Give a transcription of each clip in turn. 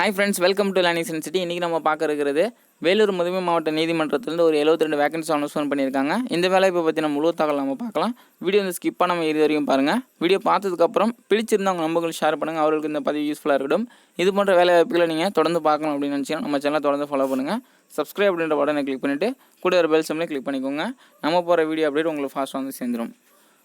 Hi friends welcome to learning city இன்றைக்கி நம்ம பார்க்க இருக்கிறது வேலூர் முதுமை மாவட்ட நீதிமன்றத்திலிருந்து ஒரு 72 ரெண்டு வேகன்சி அனௌன்ஸ்மெண்ட் பண்ணியிருக்காங்க. இந்த வேலையை நம்ம முழு தகவல் நம்ம பார்க்கலாம். வீடியோ வந்து ஸ்கிப் பண்ணாமல் இது வரைக்கும் பாருங்கள் வீடியோ பார்த்ததுக்கப்புறம் பிடிச்சிருந்தவங்க நம்பர்களுக்கு ஷேர் பண்ணுங்கள் அவர்களுக்கு இந்த பதிவு யூஸ்ஃபுல்லாக இருக்கட்டும். இது போன்ற வேலை வாய்ப்புகளை நீங்கள் தொடர்ந்து பார்க்கணும் அப்படின்னு நினச்சிங்கன்னா நம்ம சேனலை தொடர்ந்து ஃபாலோ பண்ணுங்கள் சப்ஸ்கிரைப் அப்படின்ற பட்டனை கிளிக் பண்ணிவிட்டு கூட ஒரு பெல் சிம்லேயே கிளிக் பண்ணிக்கோங்க. நம்ம போகிற வீடியோ அப்டேட் உங்களுக்கு ஃபாஸ்ட்டாக வந்து சேர்ந்துடும்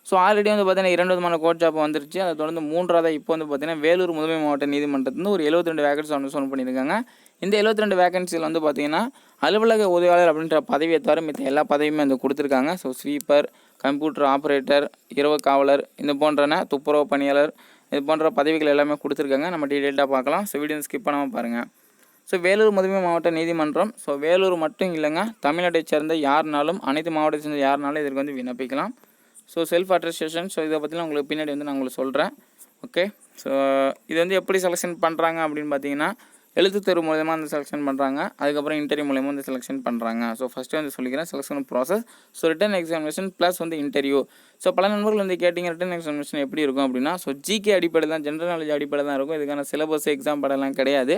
ஸோ ஆல்ரெடி வந்து பார்த்தீங்கன்னா இரண்டு விதமான கோர்ட் ஜாப் வந்துருச்சு. அதை தொடர்ந்து மூன்றாவதாக இப்போ வந்து பார்த்தீங்கன்னா வேலூர் முதன்மை மாவட்ட நீதிமன்றத்துலேருந்து ஒரு 72 ரெண்டு வேகன்சி வந்து சொன்ன பண்ணியிருக்காங்க. இந்த 72 ரெண்டு வேகன்சியில் வந்து பார்த்தீங்கன்னா அலுவலக உதவியாளர் அப்படின்ற பதவியை தவிர மித்த எல்லா பதவியுமே வந்து கொடுத்துருக்காங்க. ஸோ ஸ்வீப்பர் கம்ப்யூட்டர் ஆப்ரேட்டர் இரவு காவலர் இந்த போன்றன துப்புரவு பணியாளர் இது போன்ற பதவிகள் எல்லாமே கொடுத்துருக்காங்க. நம்ம டீட்டெயில்டாக பார்க்கலாம். ஸோ வீடியோ ஸ்கிப் பண்ணாமல் பாருங்கள் ஸோ வேலூர் முதன்மை மாவட்ட நீதிமன்றம். ஸோ வேலூர் மட்டும் இல்லைங்க தமிழ்நாட்டை சேர்ந்த யாருனாலும் அனைத்து மாவட்டத்தை சேர்ந்த யாருனாலும் இதற்கு வந்து விண்ணப்பிக்கலாம். ஸோ செல்ஃப் அட்ரஸ்டேஷன் ஸோ இதை பற்றிலாம் உங்களுக்கு பின்னாடி வந்து நான் உங்களுக்கு சொல்கிறேன் ஓகே ஸோ இது வந்து எப்படி செலெக்ஷன் பண்ணுறாங்க அப்படின்னு பார்த்தீங்கன்னா எழுத்து தேர்வு மூலயமா வந்து செலெக்ஷன் பண்ணுறாங்க அதுக்கப்புறம் இன்டர்வியூ மூலயமா வந்து செலெக்ஷன் பண்ணுறாங்க ஸோ ஃபஸ்ட்டு வந்து சொல்லிக்கிறேன் selection process so written examination plus வந்து இன்டர்வியூ ஸோ பல நண்பர்கள் வந்து கேட்டிங்க ரிட்டன் எக்ஸாமினேஷன் எப்படி இருக்கும் அப்படின்னா ஸோ ஜிகே அடிப்படையில் தான் ஜென்ரல் நாலேஜ் அடிப்படை தான் இருக்கும். இதுக்கான சிலபஸ் எக்ஸாம் படம்லாம் கிடையாது.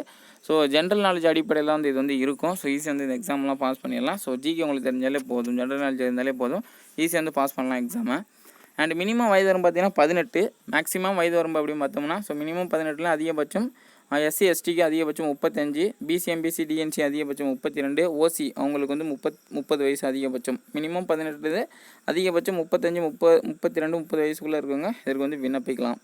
ஸோ ஜென்ரல் நாலேஜ் அடிப்படையில் வந்து இது வந்து இருக்கும். ஸோ ஈஸியாக வந்து இந்த எக்ஸாம்லாம் பாஸ் பண்ணிடலாம். ஸோ ஜிகே உங்களுக்கு தெரிஞ்சாலே போதும். ஜென்ரல் நாலேஜ் இருந்தாலே போதும். ஈஸியாக வந்து பாஸ் பண்ணலாம் எக்ஸாமை அண்ட் மினிமம் வயது வரம்பு பார்த்தீங்கன்னா பதினெட்டு. மேக்ஸிமம் வயது வரம்பு அப்படின்னு பார்த்தோம்னா ஸோ மினிமம் பதினெட்டில் அதிகபட்சம் எஸ்சி எஸ்டிக்கு அதிகபட்சம் முப்பத்தஞ்சு பிசிஎம்பிசி டிஎன்சி அதிகபட்சம் முப்பத்தி ரெண்டு ஓசி அவங்களுக்கு வந்து முப்பத் முப்பது வயசு அதிகபட்சம். மினிமம் பதினெட்டு அதிகபட்சம் முப்பத்தஞ்சு முப்பது முப்பத்தி ரெண்டு முப்பது வயசுக்குள்ளே இருக்கவங்க இதற்கு வந்து விண்ணப்பிக்கலாம்.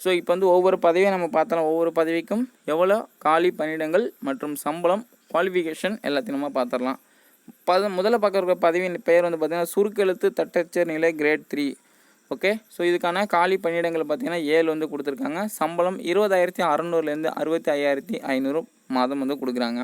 ஸோ இப்போ வந்து ஒவ்வொரு பதவியை நம்ம பார்த்தலாம் ஒவ்வொரு பதவிக்கும் எவ்வளோ காலி பணியிடங்கள் மற்றும் சம்பளம் குவாலிஃபிகேஷன் எல்லாத்தையும் நம்ம பார்த்துடலாம். பத முதல்ல பார்க்குற இருக்கிற பதவியின் பெயர் வந்து பார்த்திங்கன்னா சுருக்கெழுத்து தட்டச்சர் நிலை கிரேட் த்ரீ ஓகே ஸோ இதுக்கான காலி பணியிடங்கள் பார்த்தீங்கன்னா ஏழு வந்து கொடுத்துருக்காங்க. சம்பளம் இருபதாயிரத்தி அறநூறுலேருந்து அறுபத்தி ஐயாயிரத்தி ஐநூறு மாதம் வந்து கொடுக்குறாங்க.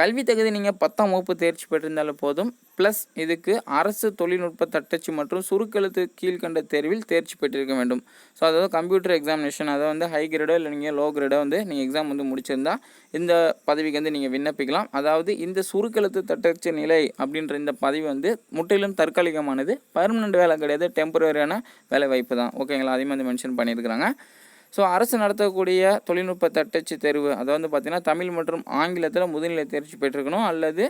கல்வி தகுதி நீங்கள் பத்தாம் வகுப்பு தேர்ச்சி பெற்றிருந்தாலும் போதும். ப்ளஸ் இதுக்கு அரசு தொழில்நுட்ப தட்டச்சு மற்றும் சுருக்கெழுத்து கீழ்கண்ட தேர்வில் தேர்ச்சி பெற்றிருக்க வேண்டும். ஸோ அதாவது கம்ப்யூட்டர் எக்ஸாமினேஷன் அதை வந்து ஹை கிரேடோ இல்லை நீங்கள் லோ கிரேடோ வந்து நீங்கள் எக்ஸாம் வந்து முடிச்சிருந்தா இந்த பதவிக்கு வந்து நீங்கள் விண்ணப்பிக்கலாம். அதாவது இந்த சுருக்கெழுத்து தட்டச்சு நிலை அப்படின்ற இந்த பதவி வந்து முற்றிலும் தற்காலிகமானது. பர்மனெண்ட் வேலை கிடையாது டெம்பரரியான வேலை வாய்ப்பு தான். ஓகேங்களா அதையும் வந்து மென்ஷன் பண்ணியிருக்கிறாங்க. ஸோ அரசு நடத்தக்கூடிய தொழில்நுட்ப தட்டச்சு தேர்வு அதை வந்து பார்த்திங்கன்னா தமிழ் மற்றும் ஆங்கிலத்தில் முதுநிலை தேர்ச்சி பெற்றிருக்கணும் அல்லது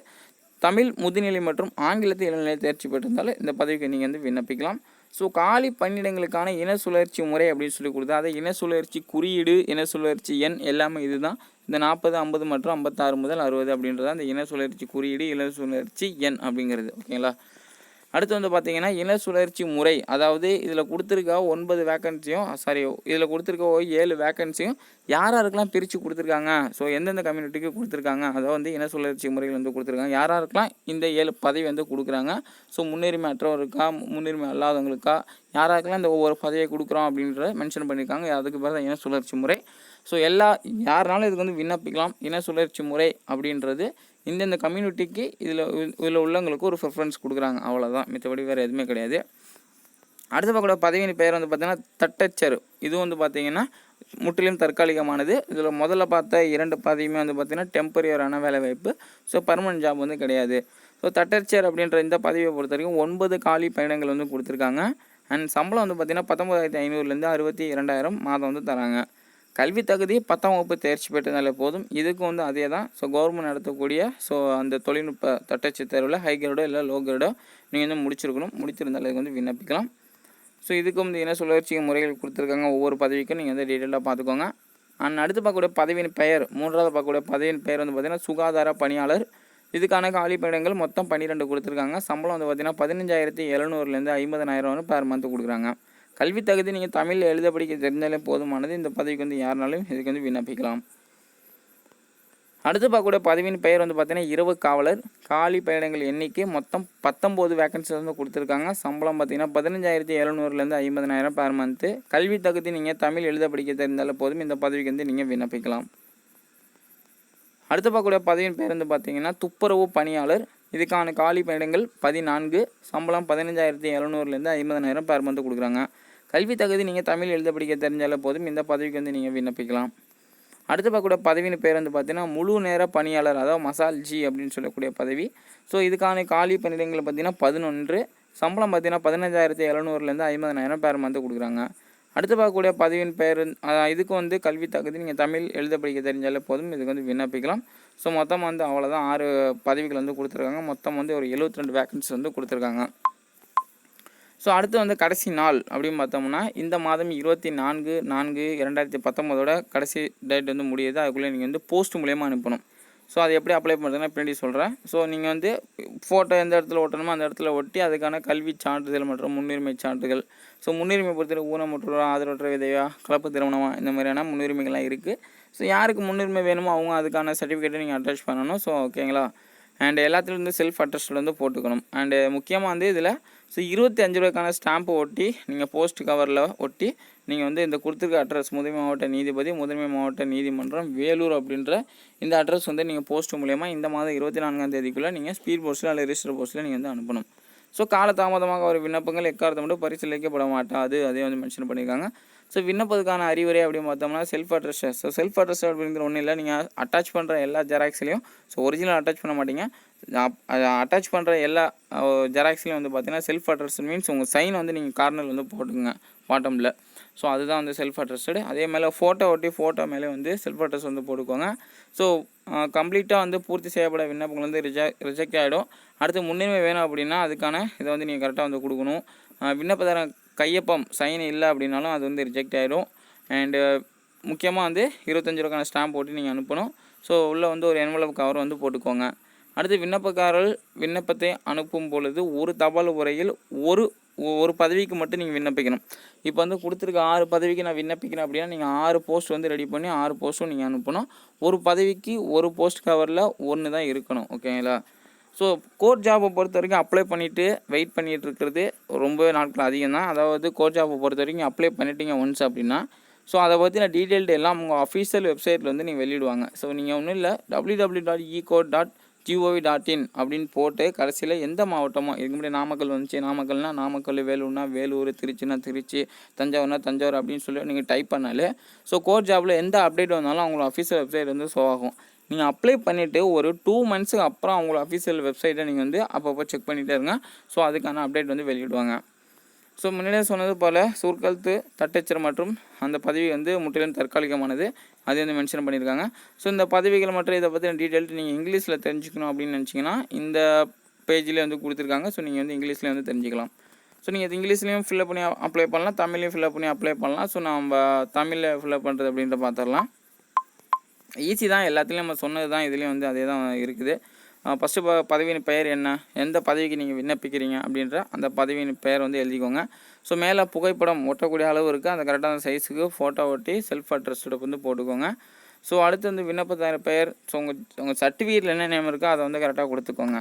தமிழ் முதுநிலை மற்றும் ஆங்கிலத்தில் இளநிலை தேர்ச்சி பெற்றிருந்தாலும் இந்த பதவிக்கு நீங்கள் வந்து விண்ணப்பிக்கலாம். ஸோ காலி பணியிடங்களுக்கான இன சுழற்சி முறை அப்படின்னு சொல்லி கொடுத்தா அதை இன சுழற்சி குறியீடு இன சுழற்சி எண் எல்லாமே இதுதான். இந்த நாற்பது ஐம்பது மற்றும் ஐம்பத்தாறு முதல் அறுபது அப்படின்றது அந்த இன சுழற்சி குறியீடு இன சுழற்சி எண் அப்படிங்கிறது. ஓகேங்களா? அடுத்து வந்து பார்த்தீங்கன்னா இன சுழற்சி முறை. அதாவது இதில் கொடுத்துருக்க ஒன்பது வேக்கன்சியும் சாரி இதில் கொடுத்துருக்க ஏழு வேக்கன்சியும் யார் யாருக்கெல்லாம் பிரித்து கொடுத்துருக்காங்க? ஸோ எந்தெந்த கம்யூனிட்டிக்கு கொடுத்துருக்காங்க? அதை வந்து இன சுழற்சி முறையில் வந்து கொடுத்துருக்காங்க. யார் யாருக்கெல்லாம் இந்த ஏழு பதவி வந்து கொடுக்குறாங்க? ஸோ முன்னுரிமை அற்றவருக்கா? முன்னுரிமை அல்லாதவங்களுக்கா? யாராருக்கெல்லாம் இந்த ஒவ்வொரு பதவியை கொடுக்குறோம் அப்படின்றத மென்ஷன் பண்ணியிருக்காங்க. அதுக்கு பேர் தான் இன சுழற்சி முறை. ஸோ எல்லா யாருனாலும் இதுக்கு வந்து விண்ணப்பிக்கலாம். இன சுழற்சி முறை அப்படின்றது இந்தந்த கம்யூனிட்டிக்கு இதில் இதில் உள்ளவங்களுக்கு ஒரு ப்ரிஃபரன்ஸ் கொடுக்குறாங்க. அவ்வளோதான் மித்தபடி வேறு எதுவுமே கிடையாது. அடுத்த பக்கம் பதவியின் பெயர் வந்து பார்த்திங்கன்னா தட்டச்சர். இது வந்து பார்த்திங்கன்னா முற்றிலும் தற்காலிகமானது. இதில் முதல்ல பார்த்த இரண்டு பதவியுமே வந்து பார்த்திங்கன்னா டெம்பரரியான வேலை வாய்ப்பு. ஸோ பர்மனன்ட் ஜாப் வந்து கிடையாது. ஸோ தட்டச்சர் அப்படின்ற இந்த பதவியை பொறுத்த வரைக்கும் ஒன்பது காலி பயணங்கள் வந்து கொடுத்துருக்காங்க. அண்ட் சம்பளம் வந்து பார்த்திங்கன்னா பத்தொம்பதாயிரத்தி ஐநூறுலேருந்து அறுபத்தி இரண்டாயிரம் மாதம் வந்து தராங்க. கல்வி தகுதி பத்தாம் வகுப்பு தேர்ச்சி பெற்றதாலே போதும். இதுக்கும் வந்து அதே தான் ஸோ கவர்மெண்ட் நடத்தக்கூடிய ஸோ அந்த தொழில்நுட்ப தட்டச்சு தேர்வில் ஹை கிரேடோ இல்லை லோ கிரேடோ நீங்கள் வந்து முடிச்சிருக்கணும். முடிச்சிருந்தாலே இதுக்கு வந்து விண்ணப்பிக்கலாம். ஸோ இதுக்கும் வந்து என்ன சுழற்சி முறைகள் கொடுத்துருக்காங்க? ஒவ்வொரு பதவிக்கும் நீங்கள் வந்து டீட்டெயிலாக பார்த்துக்கோங்க. அண்ட் அடுத்து பார்க்கக்கூடிய பதவியின் பெயர் மூன்றாவது பார்க்கக்கூடிய பதவியின் பெயர் வந்து பார்த்திங்கன்னா சுகாதார பணியாளர். இதுக்கான காலி பணியிடங்கள் மொத்தம் பன்னிரெண்டு கொடுத்துருக்காங்க. சம்பளம் வந்து பார்த்திங்கன்னா பதினஞ்சாயிரத்தி எழுநூறுலேருந்து ஐம்பதனாயிரம் வந்து பேர் மந்த் கொடுக்குறாங்க. கல்வி தகுதி நீங்கள் தமிழில் எழுத படிக்க தெரிஞ்சாலே போதுமானது. இந்த பதவிக்கு வந்து யாருனாலும் இதுக்கு வந்து விண்ணப்பிக்கலாம். அடுத்து பார்க்கக்கூடிய பதவியின் பெயர் வந்து பார்த்தீங்கன்னா இரவு காவலர். காலி பணியிடங்கள் எண்ணிக்கை மொத்தம் பத்தொம்போது வேகன்சி வந்து கொடுத்துருக்காங்க. சம்பளம் பார்த்தீங்கன்னா பதினஞ்சாயிரத்தி எழுநூறுலேருந்து ஐம்பதனாயிரம் பேர் மந்த்து கல்வி தகுதி நீங்கள் தமிழ் எழுத படிக்க தெரிந்தாலே போதும். இந்த பதவிக்கு வந்து நீங்கள் விண்ணப்பிக்கலாம். அடுத்து பார்க்கக்கூடிய பதவியின் பேர் வந்து பார்த்தீங்கன்னா துப்புரவு பணியாளர். இதுக்கான காலி பணியிடங்கள் பதினான்கு. சம்பளம் பதினஞ்சாயிரத்தி எழுநூறுலேருந்து ஐம்பதனாயிரம் பேர் மந்த் கொடுக்குறாங்க. கல்வி தகுதி நீங்கள் தமிழ் எழுத படிக்க தெரிஞ்சாலே போதும். இந்த பதவிக்கு வந்து நீங்கள் விண்ணப்பிக்கலாம். அடுத்து பார்க்கக்கூடிய பதவின்னு பேர் வந்து பார்த்தீங்கன்னா முழு நேர பணியாளர் அதாவது மசால் ஜி அப்படின்னு சொல்லக்கூடிய பதவி. ஸோ இதுக்கான காலி பணியிடங்கள் பார்த்தீங்கன்னா பதினொன்று. சம்பளம் பார்த்தீங்கன்னா பதினஞ்சாயிரத்தி எழுநூறுலேருந்து ஐம்பதனாயிரம் பேர் மந்த் கொடுக்குறாங்க. அடுத்து பார்க்கக்கூடிய பதவியின் பெயர் இதுக்கு வந்து கல்வி தகுதி நீங்கள் தமிழ் எழுத படிக்க தெரிஞ்சாலே போதும். இதுக்கு வந்து விண்ணப்பிக்கலாம். ஸோ மொத்தம் வந்து அவ்வளோதான் ஆறு பதவிகள் வந்து கொடுத்துருக்காங்க. மொத்தம் வந்து ஒரு 72 ரெண்டு வேக்கன்சி வந்து கொடுத்துருக்காங்க. ஸோ அடுத்து வந்து கடைசி நாள் அப்படின்னு பார்த்தோம்னா இந்த மாதம் இருபத்தி நான்கு நான்கு இரண்டாயிரத்தி பத்தொம்போதோட கடைசி டேட் வந்து முடியுது. அதுக்குள்ளே நீங்கள் வந்து போஸ்ட் மூலியமாக அனுப்பணும். ஸோ அது எப்படி அப்ளை பண்ணுறதுன்னா பின்னாடி சொல்கிறேன் ஸோ நீங்கள் வந்து ஃபோட்டோ எந்த இடத்துல ஒட்டணுமோ அந்த இடத்துல ஒட்டி அதுக்கான கல்வி சான்றிதழ் மற்றும் முன்னுரிமை சான்றிதழ். ஸோ முன்னுரிமை பொறுத்தவரை ஊனமுற்றோரா ஆதரவற்ற விதையா கலப்பு திருமணமாக இந்த மாதிரியான முன்னுரிமைகள்லாம் இருக்குது ஸோ யாருக்கு முன்னுரிமை வேணுமோ அவங்க அதுக்கான சர்டிஃபிகேட்டை நீங்கள் அட்டாச் பண்ணணும். ஸோ ஓகேங்களா அண்ட் எல்லாத்துலேயும் வந்து செல்ஃப் அட்ரஸ்டில் வந்து போட்டுக்கணும். அண்டு முக்கியமாக வந்து இதில் ஸோ இருபத்தி அஞ்சு ரூபாய்க்கான ஸ்டாம்பை ஒட்டி நீங்கள் போஸ்ட் கவரில் ஒட்டி நீங்கள் வந்து இந்த கொடுத்துருக்க அட்ரஸ் முதன்மை மாவட்ட நீதிபதி முதன்மை மாவட்ட நீதிமன்றம் வேலூர் அப்படின்ற இந்த அட்ரஸ் வந்து நீங்கள் போஸ்ட் மூலயமா இந்த மாதம் இருபத்தி நான்காம் தேதிக்குள்ளே நீங்கள் ஸ்பீட் போஸ்ட்டில் அல்லது ரிஜிஸ்டர் போஸ்ட்டில் நீங்கள் வந்து அனுப்பணும். ஸோ காலதாமதமாக ஒரு விண்ணப்பங்கள் எக்காரத்தை மட்டும் பரிசீலிக்கப்பட மாட்டாது அதே வந்து மென்ஷன் பண்ணியிருக்காங்க. ஸோ விண்ணப்பத்துக்கான அறிவுரை அப்படின்னு பார்த்தோம்னா self address so self address அப்படிங்கிற ஒன்றும் இல்லை நீங்கள் அட்டாச் பண்ணுற எல்லா ஜெராக்ஸ்லையும் ஸோ ஒரிஜினல் அட்டாச் பண்ண மாட்டீங்க. அட்டாச் பண்ணுற எல்லா ஜெராக்ஸ்லையும் வந்து பார்த்தீங்கன்னா செல்ஃப் அட்ரஸ் மீன்ஸ் உங்கள் சைன் வந்து நீங்கள் கார்னர் வந்து போட்டுங்க பாட்டமில் ஸோ அதுதான் வந்து செல்ஃப் அட்ரஸ்டு அதே மேலே ஃபோட்டோ ஒட்டி ஃபோட்டோ மேலே வந்து செல்ஃப் அட்ரஸ் வந்து போட்டுக்கோங்க. ஸோ கம்ப்ளீட்டாக வந்து பூர்த்தி செய்யப்பட விண்ணப்பங்கள் வந்து ரிஜெக்ட் ரிஜெக்ட் ஆகிடும் அடுத்து முன்னுரிமை வேணும் அப்படின்னா அதுக்கான இதை வந்து நீங்கள் கரெக்டாக வந்து கொடுக்கணும். விண்ணப்பதாரன் கையொப்பம் சைன் இல்லை அப்படின்னாலும் அது வந்து ரிஜெக்ட் ஆகிடும் அண்டு முக்கியமாக வந்து இருபத்தஞ்சு ரூபாய்க்கான ஸ்டாம்ப் போட்டு நீங்கள் அனுப்பணும். ஸோ உள்ளே வந்து ஒரு என்வலப் கவர் வந்து போட்டுக்கோங்க. அடுத்து விண்ணப்பக்காரர் விண்ணப்பத்தை அனுப்பும் பொழுது ஒரு தபால் உரையில் ஒரு ஒரு பதவிக்கு மட்டும் நீங்கள் விண்ணப்பிக்கணும். இப்போ வந்து கொடுத்துருக்க ஆறு பதவிக்கு நான் விண்ணப்பிக்கிறேன் அப்படின்னா நீங்கள் ஆறு போஸ்ட் வந்து ரெடி பண்ணி ஆறு போஸ்ட்டும் நீங்கள் அனுப்பணும். ஒரு பதவிக்கு ஒரு போஸ்ட் கவரில் ஒன்று தான் இருக்கணும் ஓகேங்களா ஸோ கோர்ட் ஜாபை பொறுத்த வரைக்கும் அப்ளை பண்ணிவிட்டு வெயிட் பண்ணிகிட்டு இருக்கிறது ரொம்பவே நாட்கள் அதிகம் தான். அதாவது கோர்ட் ஜாபை பொறுத்த வரைக்கும் அப்ளை பண்ணிட்டீங்க ஒன்ஸ் அப்படின்னா ஸோ அதை பற்றின டீட்டெயில்டு எல்லாம் உங்கள் அஃபீஷியல் வெப்சைட்டில் வந்து நீங்கள் வெளியிடுவாங்க. ஸோ நீங்கள் ஒன்றும் இல்லை W W dot e code dot gov dot in அப்படின்னு போட்டு கடைசியில் எந்த மாவட்டமோ இதுக்கு முன்னாடி நாமக்கல் வந்துச்சு. நாமக்கல்னால் நாமக்கல் வேலூர்னா வேலூர் திருச்சினா திருச்சி தஞ்சாவூர்னா தஞ்சாவூர் அப்படின்னு சொல்லி நீங்கள் டைப் பண்ணாலே ஸோ கோர்ட் ஜாபில் எந்த அப்டேட் வந்தாலும் அவங்களோட அஃபீஷியல் வெப்சைட் வந்து ஷோ ஆகும். நீங்கள் அப்ளை பண்ணிவிட்டு ஒரு டூ மந்த்ஸுக்கு அப்புறம் அவங்களோட அஃபீஷியல் வெப்சைட்டை நீங்கள் வந்து அப்பப்போ செக் பண்ணிகிட்டே இருங்க. ஸோ அதுக்கான அப்டேட் வந்து வெளியிடுவாங்க. ஸோ முன்னாடியே சொன்னது போல் சூர்கழுத்து தட்டச்சர் மற்றும் அந்த பதவி வந்து முற்றிலும் தற்காலிகமானது. அது வந்து மென்ஷன் பண்ணியிருக்காங்க. ஸோ இந்த பதவிகள் மற்றும் இதை பற்றின டீட்டெயில் நீங்கள் இங்கிலீஷில் தெரிஞ்சுக்கணும் அப்படின்னு நினச்சிங்கன்னா இந்த பேஜ்லேயே வந்து கொடுத்துருக்காங்க. ஸோ நீங்கள் வந்து இங்கிலீஷ்லேயே வந்து தெரிஞ்சுக்கலாம். ஸோ நீங்கள் இங்கிலீஷ்லேயும் ஃபில்அப் பண்ணி அப்ளை பண்ணலாம். தமிழ்லையும் ஃபில்அப் பண்ணி அப்ளை பண்ணலாம். ஸோ நம்ம தமிழில் ஃபில்அப் பண்ணுறது அப்படின்ற பார்த்துடலாம் ஈஸி தான். எல்லாத்துலேயும் நம்ம சொன்னது தான் இதுலேயும் வந்து அதே தான் இருக்குது. ஃபஸ்ட்டு ப பதவியின் பெயர் என்ன? எந்த பதவிக்கு நீங்கள் விண்ணப்பிக்கிறீங்க? அப்படின்ற அந்த பதவியின் பெயர் வந்து எழுதிக்கோங்க. ஸோ மேலே புகைப்படம் ஒட்டக்கூடிய அளவு இருக்குது அந்த கரெக்டான சைஸுக்கு ஃபோட்டோ ஒட்டி செல்ஃப் அட்ரஸ்டோட வந்து போட்டுக்கோங்க. ஸோ அடுத்து வந்து விண்ணப்பதார பெயர். ஸோ உங்கள் உங்கள் சர்டிஃபிகேட்டில் என்ன நேம் இருக்கோ அதை வந்து கரெக்டாக கொடுத்துக்கோங்க.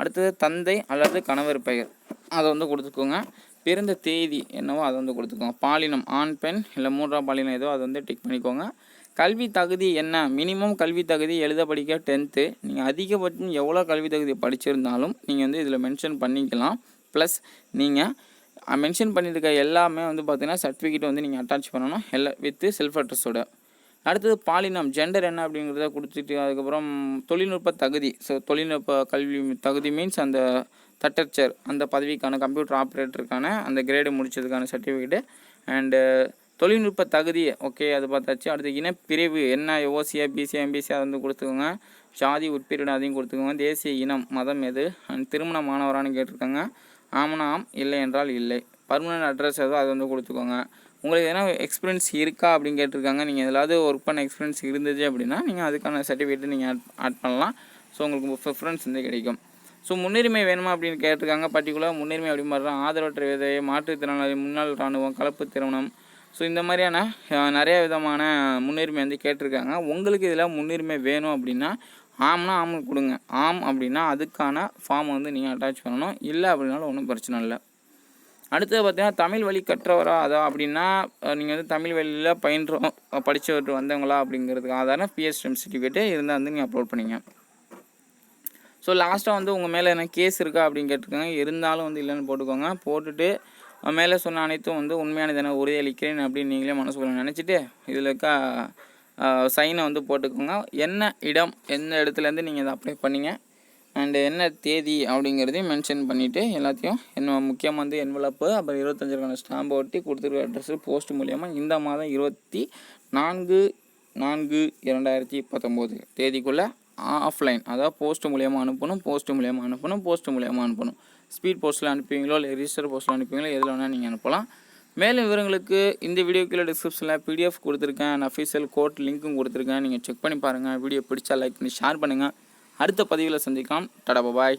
அடுத்தது தந்தை அல்லது கணவர் பெயர். அதை வந்து கொடுத்துக்கோங்க. பிறந்த தேதி என்னவோ அதை வந்து கொடுத்துக்கோங்க. பாலினம் ஆண் பெண் இல்லை மூன்றாம் பாலினம் ஏதோ அதை வந்து டிக் பண்ணிக்கோங்க. கல்வி தகுதி என்ன? மினிமம் கல்வி தகுதி எழுத படிக்க டென்த்து நீங்கள் அதிகபட்சம் எவ்வளோ கல்வி தகுதி படிச்சிருந்தாலும் நீங்கள் வந்து இதில் மென்ஷன் பண்ணிக்கலாம். ப்ளஸ் நீங்கள் மென்ஷன் பண்ணியிருக்க எல்லாமே வந்து பார்த்திங்கன்னா சர்டிஃபிகேட் வந்து நீங்கள் அட்டாச் பண்ணணும். எல்லா வித்து செல்ஃப் அட்ரஸோட அடுத்தது பாலினம் ஜெண்டர் என்ன அப்படிங்கிறத கொடுத்துட்டு அதுக்கப்புறம் தொழில்நுட்ப தகுதி. ஸோ தொழில்நுட்ப கல்வி தகுதி மீன்ஸ் அந்த தட்டச்சர் அந்த பதவிக்கான கம்ப்யூட்டர் ஆப்ரேட்டருக்கான அந்த கிரேடு முடித்ததுக்கான சர்டிஃபிகேட்டு அண்டு தொழில்நுட்ப தகுதி ஓகே அது பார்த்தாச்சு. அடுத்து இனப்பிரிவு என்ன ஓசியா பிசியா எம்பிசியா அதை வந்து கொடுத்துக்கோங்க. ஜாதி உட்பிரிவு அதையும் கொடுத்துக்கோங்க. தேசிய இனம் மதம் எது? அண்ட் திருமண மாணவரானு கேட்டிருக்காங்க. ஆமனா ஆம் இல்லை என்றால் இல்லை. பர்மனன்ட் அட்ரஸ் எதோ அதை வந்து கொடுத்துக்கோங்க. உங்களுக்கு எதனா எக்ஸ்பீரியன்ஸ் இருக்கா அப்படின்னு கேட்டிருக்காங்க. நீங்கள் எதாவது ஒர்க் பண்ண எக்ஸ்பீரியன்ஸ் இருந்துச்சு அப்படின்னா நீங்கள் அதுக்கான சர்டிஃபிகேட் நீங்கள் ஆட் ஆட் பண்ணலாம். ஸோ உங்களுக்கு ப்ரிஃபரன்ஸ் வந்து கிடைக்கும். ஸோ முன்னுரிமை வேணுமா அப்படின்னு கேட்டிருக்காங்க. பர்டிகுலர் முன்னுரிமை அப்படி மாதிரி ஆதரவற்ற விதை மாற்றுத்திறனாளி முன்னாள் இராணுவம் கலப்பு திருமணம் ஸோ இந்த மாதிரியான நிறைய விதமான முன்னுரிமை வந்து கேட்டிருக்காங்க. உங்களுக்கு இதில் முன்னுரிமை வேணும் அப்படின்னா ஆம்னா ஆம் கொடுங்க. ஆம் அப்படின்னா அதுக்கான ஃபார்ம் வந்து நீங்கள் அட்டாச் பண்ணணும். இல்லை அப்படின்னாலும் ஒன்றும் பிரச்சனை இல்லை. அடுத்தது பார்த்தீங்கன்னா தமிழ் வழி கற்றவரா அதா அப்படின்னா நீங்கள் வந்து தமிழ் வழியில் பயின்றோம் படித்து வந்தவங்களா அப்படிங்கிறதுக்கு ஆதாரம் பிஎஸ்டிஎம் சர்டிஃபிகேட்டு இருந்தால் வந்து நீங்கள் அப்லோட் பண்ணிங்க. ஸோ லாஸ்ட்டாக வந்து உங்கள் மேலே என்ன கேஸ் இருக்கா அப்படின்னு கேட்டிருக்காங்க. இருந்தாலும் வந்து இல்லைன்னு போட்டுக்கோங்க. போட்டுட்டு மேலே சொன்ன அனைத்தும் வந்து உண்மையானது உறுதியளிக்கிறேன் அப்படின்னு நீங்களே மனசுக்குள்ள நினச்சிட்டு இதில் இருக்க சைனை வந்து போட்டுக்கோங்க. என்ன இடம் எந்த இடத்துலேருந்து நீங்கள் இதை அப்ளை பண்ணீங்க? அண்டு என்ன தேதி அப்படிங்கிறதையும் மென்ஷன் பண்ணிவிட்டு எல்லாத்தையும் என்ன முக்கியமாக வந்து என்வலப்பு அப்புறம் இருபத்தஞ்சிற்கான ஸ்டாம்பு ஒட்டி கொடுத்துருக்க அட்ரஸு போஸ்ட் மூலியமாக இந்த மாதம் இருபத்தி நான்கு நான்கு இரண்டாயிரத்தி பத்தொம்போது தேதிக்குள்ளே ஆஃப்லைன். அதாவது போஸ்ட் மூலியமாக அனுப்பணும் போஸ்ட் மூலியமாக அனுப்பணும் போஸ்ட் மூலியமாக அனுப்பணும். ஸ்பீட் போஸ்ட்டில் அனுப்புவீங்களோ இல்லை ரிஜிஸ்டர் போஸ்ட்டில் அனுப்புவீங்களோ எதில் வேணால் நீங்கள் அனுப்பலாம். மேலும் விவரங்களுக்கு இந்த வீடியோ கீழே டிஸ்கிரிப்ஷனில் பிடிஎஃப் கொடுத்துருக்கேன். அஃபீஷியல் கோட் லிங்க்கும் கொடுத்துருக்கேன். நீங்கள் செக் பண்ணி பாருங்கள் வீடியோ பிடிச்சா லைக் பண்ணி ஷேர் பண்ணுங்கள் அடுத்த பதிவில் சந்திக்கலாம். டடா பாய்